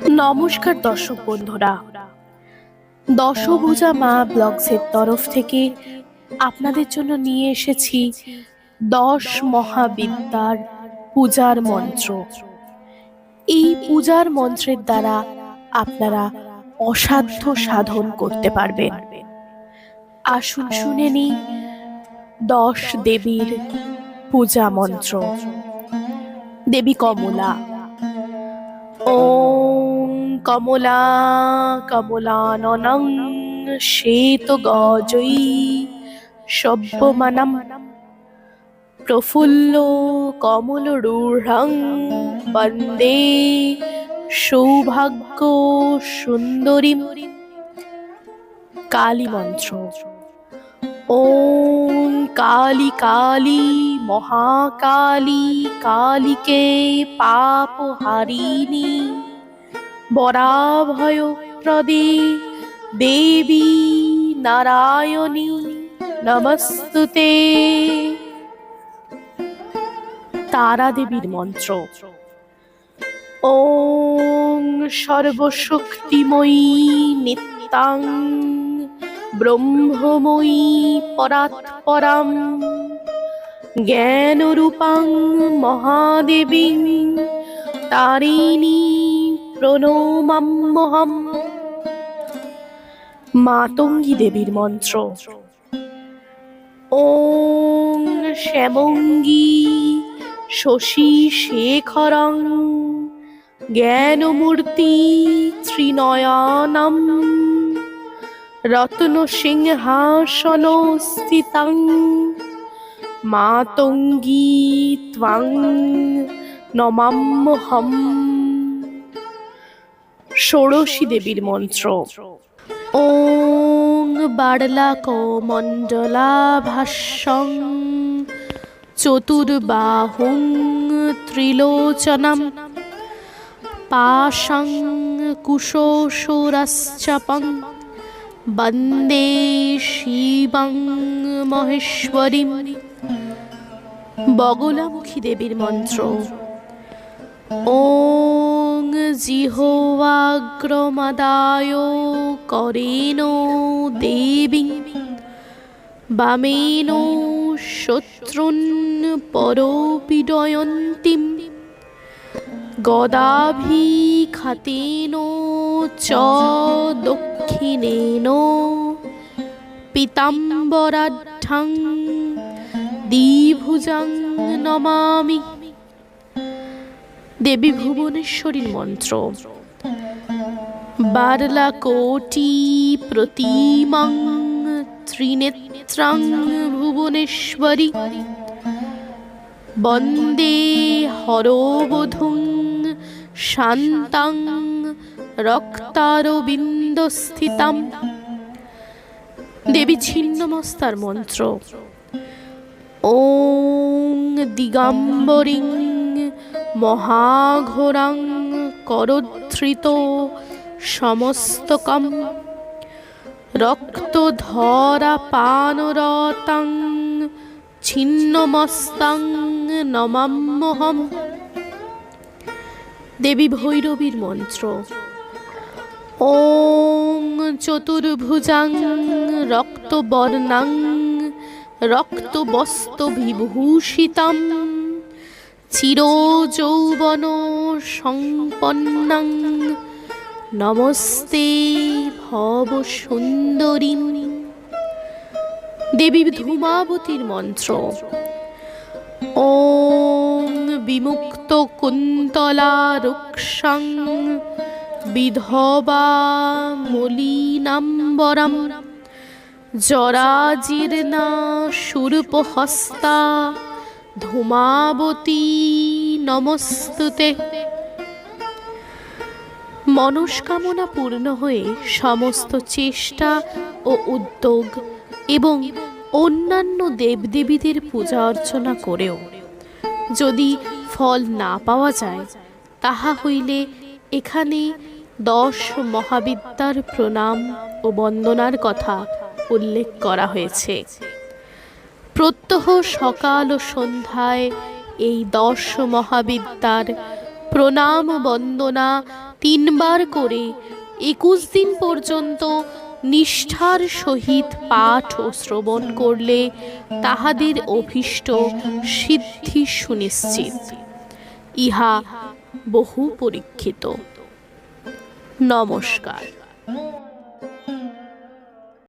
নমস্কার দর্শক বন্ধুরা। দশভুজা মা ব্লগসের তরফ থেকে আপনাদের জন্য নিয়ে এসেছি দশ মহাবিদ্যার পূজার মন্ত্র। এই পূজার মন্ত্রের দ্বারা আপনারা অসাধ্য সাধন করতে পারবেন। আসুন শুনে নি দশ দেবীর পূজা মন্ত্র। দেবী কমলা। কমলা, কমলাননং শ্বেত গজয়ী সভ্যমানম প্রফুল্ল কমলরূঢ়ং বন্দে, সৌভাগ্য সুন্দরী। কালী মন্ত্র, ওম কালী কালী মহাকালী কালিকে পাপ হারিণী বরাভয় প্রদে দেবী নারায়ণী, নমস্তুতে। তারা দেবীর মন্ত্র। ওম সর্বশক্তিময়ী নিত্যাং ব্রহ্মময়ী পরাৎপরাম জ্ঞানরূপাং মহাদেবী তারিণী প্রণমাম্যহম মাতঙ্গী দেবীর মন্ত্র। ওম শ্যামঙ্গী শশী শেখরং জ্ঞানমূর্তি ত্রিনয়নম রত্ন সিংহাসন স্থিতং মাতঙ্গী ত্বাং নমাম্যহম ষোড়শী দেবীর মন্ত্র। ওং বাড়লাক মণ্ডলা ভাষ্যং চতুর্বাহুং ত্রিলোচনম পাশং কুশোষরাশ্চপং বন্দে শিবং মহেশ্বরীম। বগলামুখী দেবীর মন্ত্র। ওং জিহোয়াগ্রমদায় করেণ দেবী বামেন শত্রুন পরপীডয়ন্তীম গদাভিখাতেন চ দক্ষিণেন পিতাম্বরাঢ্যাং দ্বিভুজাং নমামি দেবী ভুবনেশ্বরীর মন্ত্র। বারলা কোটি প্রতিমাং ত্রিনেত্রাং ভুবনেশ্বরী। বন্দে হরবধুং শান্তাং রক্তারবিন্দস্থিতাম। দেবী ছিন্নমস্তার মন্ত্র। ওং দিগম্বরিং মহাঘোরাং করধৃত সমস্তকম রক্তধরা পানরতাং ছিন্নমস্তাং নমাম্যহম দেবী ভৈরবীর মন্ত্র ওং চতুর্ভুজাং রক্তবর্ণাং রক্তবস্ত বিভূষিতাম চিরযৌবন সম্পন্নাং। নমস্তে ভব সুন্দরী দেবী ধূমাবতীর মন্ত্র। ওং বিমুক্ত কুন্তলা রুক্ষাং বিধবা মলিনাম্বরম। জরাজীর্ণা সুরূপহস্তা ধূমাবতী নমস্তুতে। মনস্কামনা পূর্ণ হয়ে সমস্ত চেষ্টা ও উদ্যোগ এবং অন্যান্য দেবদেবীদের পূজা অর্চনা করেও। যদি ফল না পাওয়া যায়, তাহা হইলে এখানে দশ মহাবিদ্যার প্রণাম ও বন্দনার কথা উল্লেখ করা হয়েছে। প্রত্যহ সকাল ও সন্ধ্যায় এই দশ মহাবিদ্যার প্রণাম বন্দনা তিনবার করে একুশ দিন পর্যন্ত নিষ্ঠার সহিত পাঠ ও শ্রবণ করলে তাহাদের অভীষ্ট সিদ্ধি সুনিশ্চিত। ইহা বহু পরীক্ষিত। নমস্কার।